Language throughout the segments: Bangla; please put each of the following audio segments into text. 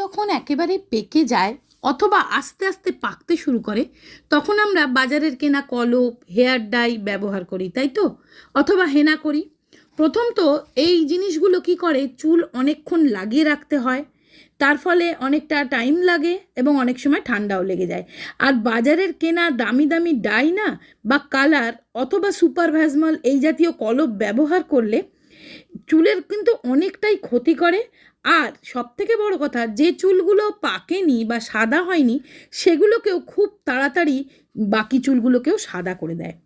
যখন একেবারে পেকে যায় অথবা আস্তে আস্তে পাকতে শুরু করে, তখন আমরা বাজারের কেনা কলপ, হেয়ার ডাই ব্যবহার করি, তাই তো? অথবা হেনা করি। প্রথম তো এই জিনিসগুলো কি করে? চুল অনেকক্ষণ লাগিয়ে রাখতে হয়। তার ফলে অনেকটা টাইম লাগে এবং অনেক সময় ঠান্ডাও লেগে যায়। আর বাজারের কেনা দামি দামি ডাই না বা কালার অথবা সুপার ভ্যাজমল এই জাতীয় কলপ ব্যবহার করলে চুলের কিন্তু অনেকটাই ক্ষতি করে আর সব থেকে বড় কথা, যে চুলগুলো পাকেনি বা সাদা হয়নি, সেগুলোকেও খুব তাড়াতাড়ি বাকি চুলগুলোকেও সাদা করে দেয়।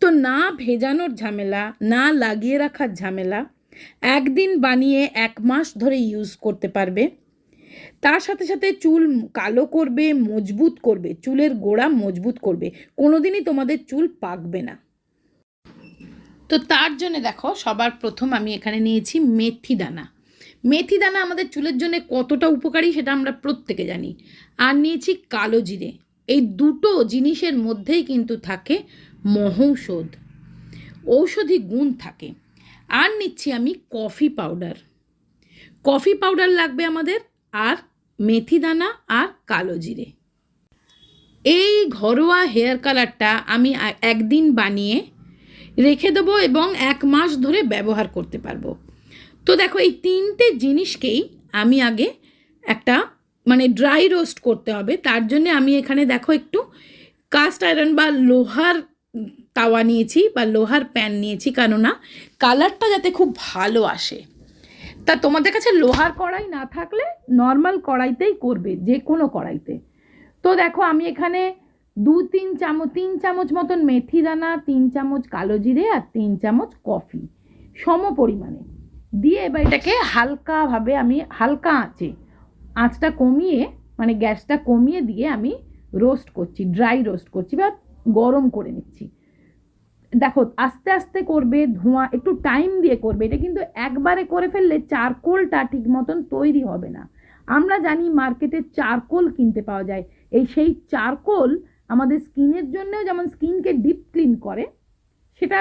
তো না ভেজানোর ঝামেলা, না লাগিয়ে রাখার ঝামেলা, একদিন বানিয়ে এক মাস ধরে ইউজ করতে পারবে। তার সাথে সাথে চুল কালো করবে, মজবুত করবে, চুলের গোড়া মজবুত করবে, কোনোদিনই তোমাদের চুল পাকবে না। তো তার জন্য দেখো, সবার প্রথম আমি এখানে নিয়েছি মেথি দানা। মেথি দানা আমাদের চুলের জন্য কতটা উপকারী সেটা আমরা প্রত্যেকে জানি। আর নিয়েছি কালো জিরে। এই দুটো জিনিসের মধ্যেই কিন্তু থাকে মহৌষধ। ঔষধি গুণ থাকে। আর নিচ্ছি আমি কফি পাউডার। কফি পাউডার লাগবে আমাদের আর মেথি দানা আর কালো জিরে। এই ঘরোয়া হেয়ার কালারটা আমি একদিন বানিয়ে রেখে দেবো এবং এক মাস ধরে ব্যবহার করতে পারব। তো দেখো, এই তিনটে জিনিসকেই আমি আগে একটা মানে ড্রাই রোস্ট করতে হবে। তার জন্য আমি এখানে দেখো একটু কাস্ট আয়রন বা লোহার তাওয়া নিয়েছি বা লোহার প্যান নিয়েছি, কেননা কালারটা যাতে খুব ভালো আসে। তা তোমাদের কাছে লোহার কড়াই না থাকলে নর্মাল কড়াইতেই করবে, যে কোনো কড়াইতে। তো দেখো, আমি এখানে দু, তিন চামচ তিন চামচ মতন মেথি দানা, তিন চামচ কালো জিরে আর তিন চামচ কফি সম পরিমাণে দিয়ে এবার এটাকে হালকাভাবে আমি হালকা আঁচে, আঁচটা কমিয়ে মানে গ্যাসটা কমিয়ে দিয়ে আমি রোস্ট করছি, ড্রাই রোস্ট করছি বা গরম করে নিচ্ছি। দেখো, আস্তে আস্তে করবে, ধোঁয়া, একটু টাইম দিয়ে করবে, এটা কিন্তু একবারে করে ফেললে চারকোলটা ঠিক মতন তৈরি হবে না। আমরা জানি মার্কেটে চারকোল কিনতে পাওয়া যায়। এই সেই চারকোল আমাদের স্কিনের জন্যেও যেমন স্কিনকে ডিপ ক্লিন করে, সেটা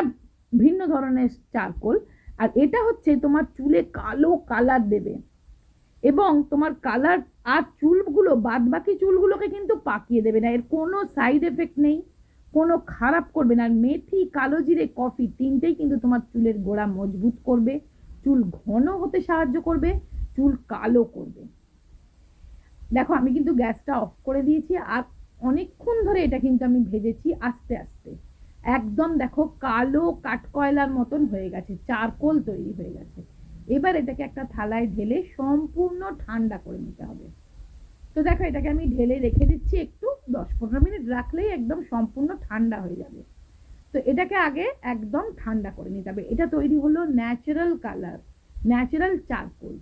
ভিন্ন ধরনের চারকোল। আর এটা হচ্ছে তোমার চুলে কালো কালার দেবে। এবং তোমার কালার আর চুলগুলো বাদ বাকি চুলগুলোকে কিন্তু পাকিয়ে দেবে না। এর কোনো সাইড এফেক্ট নেই, কোনো খারাপ করবে না। আর মেথি, কালো জিরে, কফি তিনটেই কিন্তু তোমার চুলের গোড়া মজবুত করবে, চুল ঘন হতে সাহায্য করবে, চুল কালো করবে। দেখো, আমি কিন্তু গ্যাসটা অফ করে দিয়েছি আর অনেকক্ষণ ধরে এটা কিন্তু আমি ভেজেছি আস্তে আস্তে। একদম দেখো কালো কাঠকয়লার মতন হয়ে গেছে, চারকোল তৈরি হয়ে গেছে। এবার এটাকে একটা থালায় ঢেলে সম্পূর্ণ ঠান্ডা করে নিতে হবে। তো দেখো এটাকে আমি ঢেলে রেখে দিচ্ছি একটু, দশ পনেরো মিনিট রাখলেই একদম সম্পূর্ণ ঠান্ডা হয়ে যাবে। তো এটাকে আগে একদম ঠান্ডা করে নিতে হবে। এটা তৈরি হলো ন্যাচারাল কালার ন্যাচারাল চারকোল।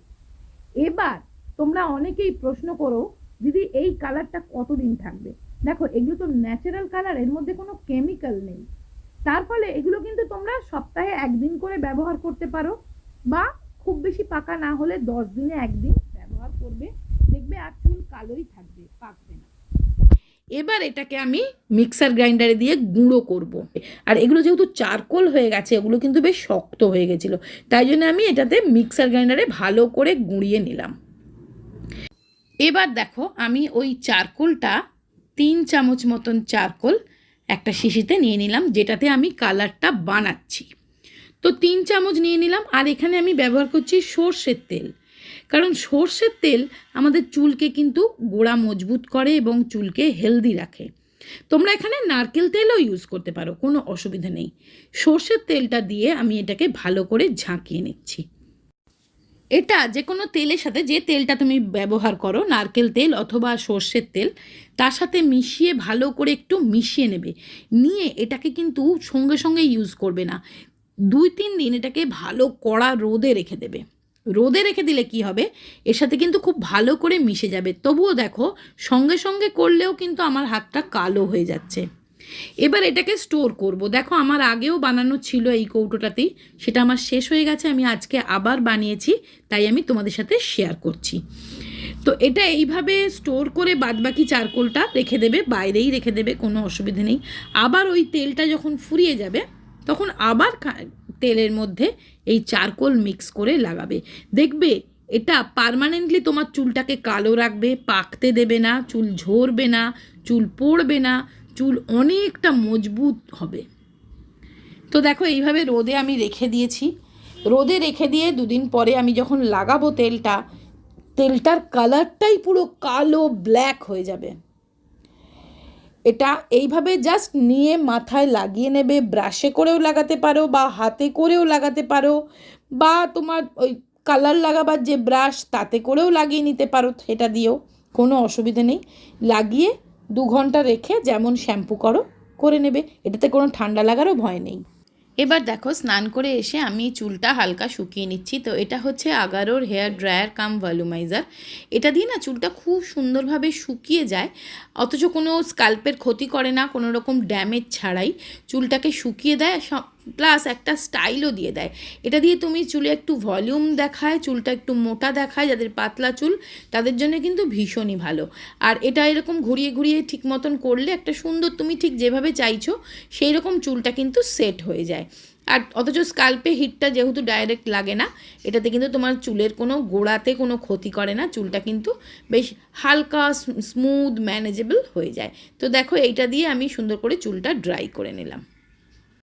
এবার তোমরা অনেকেই প্রশ্ন করো, দিদি, এই কালারটা কতদিন থাকবে? দেখো, এগুলো তো ন্যাচারাল কালারের মধ্যে কোনো কেমিক্যাল নেই। তার ফলে এগুলো কিন্তু তোমরা সপ্তাহে একদিন করে ব্যবহার করতে পারো বা খুব বেশি পাকা না হলে দশ দিনে একদিন ব্যবহার করবে। দেখবে আর চুল কালোই থাকবে, পাকবে না। এবার এটাকে আমি মিক্সার গ্রাইন্ডারে দিয়ে গুঁড়ো করব। আর এগুলো যেহেতু চারকোল হয়ে গেছে, এগুলো কিন্তু বেশ শক্ত হয়ে গেছিল, তাই জন্য আমি এটাতে মিক্সার গ্রাইন্ডারে ভালো করে গুঁড়িয়ে নিলাম। এবার দেখো, আমি ওই চারকোলটা তিন চামচ মতন চারকোল একটা শিশিতে নিয়ে নিলাম, যেটাতে আমি কালারটা বানাচ্ছি। তো তিন চামচ নিয়ে নিলাম, আর এখানে আমি ব্যবহার করছি সর্ষের তেল। কারণ সর্ষের তেল আমাদের চুলকে কিন্তু গোড়া মজবুত করে এবং চুলকে হেলদি রাখে। তোমরা এখানে নারকেল তেলও ইউজ করতে পারো, কোনো অসুবিধা নেই। সর্ষের তেলটা দিয়ে আমি এটাকে ভালো করে ঝাঁকিয়ে নিচ্ছি। এটা যে কোনো তেলের সাথে, যে তেলটা তুমি ব্যবহার করো, নারকেল তেল অথবা সর্ষের তেল, তার সাথে মিশিয়ে ভালো করে একটু মিশিয়ে নেবে। নিয়ে এটাকে কিন্তু সঙ্গে সঙ্গে ইউজ করবে না। দুই তিন দিন এটাকে ভালো কড়া রোদে রেখে দেবে। রোদে রেখে দিলে কি হবে? এর সাথে কিন্তু খুব ভালো করে মিশে যাবে। তবুও দেখো, সঙ্গে সঙ্গে করলেও কিন্তু আমার হাতটা কালো হয়ে যাচ্ছে। এবার এটাকে স্টোর করব। দেখো আমার আগেও বানানো ছিল এই কৌটোটাতেই, সেটা আমার শেষ হয়ে গেছে, আমি আজকে আবার বানিয়েছি, তাই আমি তোমাদের সাথে শেয়ার করছি। তো এটা এইভাবে স্টোর করে বাদবাকি চারকোলটা রেখে দেবে, বাইরেই রেখে দেবে, কোনো অসুবিধে নেই। আবার ওই তেলটা যখন ফুরিয়ে যাবে, তখন আবার তেলের মধ্যে এই চারকোল মিক্স করে লাগাবে। দেখবে এটা পার্মানেন্টলি তোমার চুলটাকে কালো রাখবে, পাকতে দেবে না, চুল ঝরবে না, চুল পড়বে না চুল অনেকটা মজবুত হবে। তো দেখো, এইভাবে রোদে আমি রেখে দিয়েছি। রোদে রেখে দিয়ে দুদিন পরে আমি যখন লাগাবো তেলটা, তেলটার কালারটাই পুরো কালো, ব্ল্যাক হয়ে যাবে। এটা এইভাবে জাস্ট নিয়ে মাথায় লাগিয়ে নেবে, ব্রাশে করেও লাগাতে পারো বা হাতে করেও লাগাতে পারো বা তোমার ওই কালার লাগাবার যে ব্রাশ, তাতে করেও লাগিয়ে নিতে পারো, সেটা দিয়েও কোনো অসুবিধে নেই। লাগিয়ে দু ঘণ্টা রেখে যেমন শ্যাম্পু করো, করে নেবে। এটাতে কোনো ঠান্ডা লাগারও ভয় নেই। এবার দেখো, স্নান করে এসে আমি চুলটা হালকা শুকিয়ে নিচ্ছি। তো এটা হচ্ছে আগারোর হেয়ার ড্রায়ার কাম ভ্যালুমাইজার এটা দিয়ে না চুলটা খুব সুন্দরভাবে শুকিয়ে যায়। অথচ কোনো স্কাল্পের ক্ষতি করে না, কোনো রকম ড্যামেজ ছাড়াই চুলটাকে শুকিয়ে দেয়। প্লাস একটা স্টাইলও দিয়ে দেয়। এটা দিয়ে তুমি চুলে একটু ভলিউম দেখায়, চুলটা একটু মোটা দেখায়, যাদের পাতলা চুল, তাদের জন্য কিন্তু ভীষণই ভালো। আর এটা এরকম ঘুরিয়ে ঘুরিয়ে ঠিক মতন করলে একটা সুন্দর তুমি ঠিক যেভাবে চাইছো সেই রকম চুলটা কিন্তু সেট হয়ে যায়। আর অথচ স্কাল্পে হিটটা যেহেতু ডাইরেক্ট লাগে না, এটাতে কিন্তু তোমার চুলের কোনো গোড়াতে কোনো ক্ষতি করে না, চুলটা কিন্তু বেশ হালকা স্মুথ ম্যানেজেবল হয়ে যায়। তো দেখো এইটা দিয়ে আমি সুন্দর করে চুলটা ড্রাই করে নিলাম।